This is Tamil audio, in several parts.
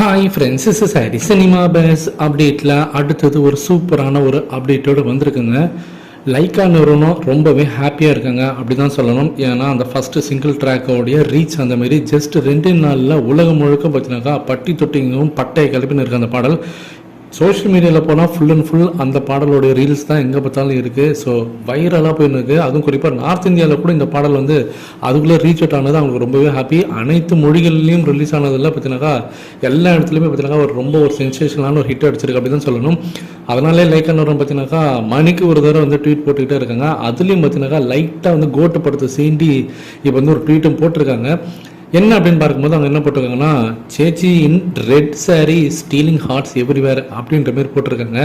Hi friends is sari cinema base அப்டேட்டில் அடுத்தது ஒரு சூப்பரான ஒரு அப்டேட்டோடு வந்திருக்குங்க. லைக்கா நிறுவனம் ரொம்பவே ஹாப்பியாக இருக்காங்க. அப்படி தான் சொல்லணும். ஏன்னா அந்த ஃபஸ்ட்டு சிங்கிள் ட்ராக்கோடைய ரீச் அந்த மாதிரி ஜஸ்ட் ரெண்டு நாளில் உலகம் முழுக்க பார்த்தீங்கன்னாக்கா பட்டி தொட்டிங்கும் பட்டை கிளப்பின்னு இருக்க அந்த பாடல். சோஷியல் மீடியாவில் போனால் ஃபுல் அண்ட் ஃபுல் அந்த பாடலோடைய ரீல்ஸ் தான் எங்கே பார்த்தாலும் இருக்குது ஸோ வைரலாக போயின்னு இருக்குது அதுவும் குறிப்பாக நார்த் இந்தியாவில் கூட இந்த பாடல் வந்து அதுக்குள்ளே ரீச் அவுட் ஆனது அவங்களுக்கு ரொம்பவே ஹாப்பி அனைத்து மொழிகள்லையும் ரிலீஸ் ஆனதில் பார்த்தீங்கன்னாக்கா எல்லா இடத்துலையுமே பார்த்தீங்கன்னா ஒரு ரொம்ப ஒரு சென்சேஷனான ஒரு ஹிட் அடிச்சிருக்கு அப்படி தான் சொல்லணும். அதனாலே லைக் அன்னவரம் பார்த்தீங்கன்னாக்கா மணிக்கு ஒரு தடவை வந்து ட்வீட் போட்டுக்கிட்டே இருக்காங்க. அதுலேயும் பார்த்தீங்கன்னாக்கா லைட்டாக வந்து கோட்டு படத்தை சீண்டி இப்போ வந்து ஒரு ட்வீட்டும் போட்டிருக்காங்க. என்ன அப்படின்னு பார்க்கும்போது அவங்க என்ன போட்டிருக்காங்கன்னா சேச்சி in red sari stealing hearts everywhere அப்படின்ற மாதிரி போட்டிருக்காங்க.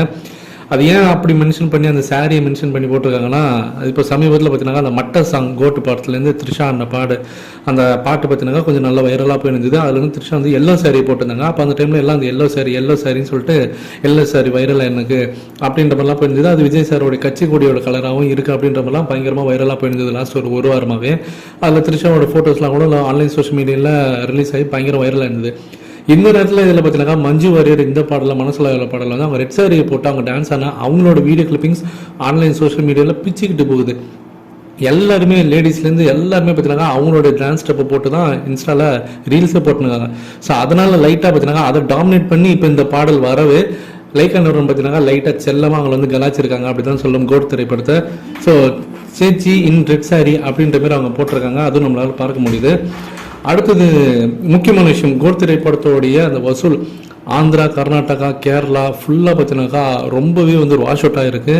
அது ஏன் அப்படி மென்ஷன் பண்ணி அந்த சாரியை மென்ஷன் பண்ணி போட்டிருக்காங்கன்னா அது இப்போ சமீபத்தில் பார்த்தீங்கன்னா அந்த மட்ட சாங் கோட்டு பாடத்துலேருந்து த்ரிஷா அந்த பாடு அந்த பாட்டு பார்த்தீங்கன்னா கொஞ்சம் நல்ல வைரலாக போயிருந்தது. அதுலேருந்து த்ரிஷா வந்து எல்லோ saree போட்டிருந்தாங்க. அப்போ அந்த டைமில் எல்லாம் அந்த எல்லோ சாரி எல்லோ சாரின்னு சொல்லிட்டு எல்லோ சாரி வைரலாக எனக்கு அப்படின்ற மாதிரிலாம் போயிருந்தது. அது விஜய் சாரோட கட்சி கொடியோட கலராகவும் இருக்குது அப்படின்ற மாதிரிலாம் பயங்கரமாக வைரலாக போயிருந்தது லாஸ்ட் ஒரு ஒரு வாரமாகவே அதில் த்ரிஷாவோட ஃபோட்டோஸ்லாம் கூட ஆன்லைன் சோஷியல் மீடியாவில் ரிலீஸ் ஆகி பயங்கர வைரலாக இருந்தது இந்த நேரத்தில் இதில் பார்த்தீங்கன்னா மஞ்சு வாரியர் இந்த பாடலில் மனசில் உள்ள பாடலில் வந்து அவங்க ரெட் சாரியை போட்டு அவங்க டான்ஸ் ஆனால் அவங்களோட வீடியோ கிளிப்பிங்ஸ் ஆன்லைன் சோஷியல் மீடியாவில் பிச்சுக்கிட்டு போகுது. எல்லாருமே லேடிஸ்லேருந்து எல்லாருமே பார்த்தீங்கன்னா அவங்களோட டான்ஸ் ஸ்டெப்பை போட்டு தான் இன்ஸ்டாவில் ரீல்ஸை போட்டுருக்காங்க. ஸோ அதனால் லைட்டாக பார்த்தீங்கன்னா அதை டாமினேட் பண்ணி இப்போ இந்த பாடல் வரவே லைக் அன்னவரம் பார்த்தீங்கன்னா லைட்டாக செல்லமாக அவங்களை வந்து கலாச்சிருக்காங்க அப்படி தான் சொல்லும் கோட் திரைப்படத்தை. So chechi in red sari அப்படின்ற மாதிரி அவங்க போட்டிருக்காங்க. அதுவும் நம்மளால் பார்க்க முடியுது. அடுத்தது முக்கியமான விஷயம் கோட் திரைப்படத்தோடைய அந்த வசூல். ஆந்திரா கர்நாடகா கேரளா ஃபுல்லாக பார்த்தீங்கன்னாக்கா ரொம்பவே வந்து வாஷ் அவுட் ஆகிருக்கு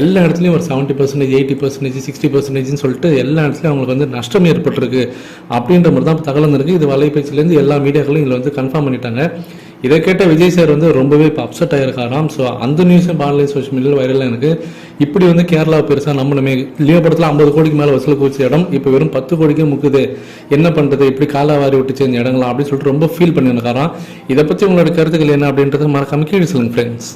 எல்லா இடத்துலையும் ஒரு seventy percentage eighty percentage sixty பர்சன்டேஜ்னு சொல்லிட்டு எல்லா இடத்துலையும் அவங்களுக்கு வந்து நஷ்டம் ஏற்பட்டிருக்கு. அப்படின்ற மாதிரி தான் தகவல் இருக்குது இது வலைபேச்சிலேருந்து எல்லா மீடியாக்களும் இதில் வந்து கன்ஃபார்ம் பண்ணிட்டாங்க. இதை கேட்ட விஜய் சார் வந்து ரொம்பவே இப்போ அப்செட் ஆகிருக்காராம் ஸோ அந்த நியூஸும் ஆன்லைன் சோஷியல் மீடியாவில் வைரலாக எனக்கு. இப்படி வந்து கேரளா பெருசாக நம்மளுமே லியோ படத்தில் ஐம்பது கோடிக்கு மேலே வசூல் வச்ச இடம் இப்போ வெறும் பத்து கோடிக்கே முக்குது. என்ன பண்ணுறது இப்படி காலா வாரி விட்டுச்சு இந்த இடங்களாம் அப்படின்னு சொல்லிட்டு ரொம்ப ஃபீல் பண்ணியிருக்காராம். இதை பற்றி உங்களோட கருத்துக்கள் என்ன அப்படின்றத மறக்காம கீழே சொல்லுங்கள் ஃப்ரெண்ட்ஸ்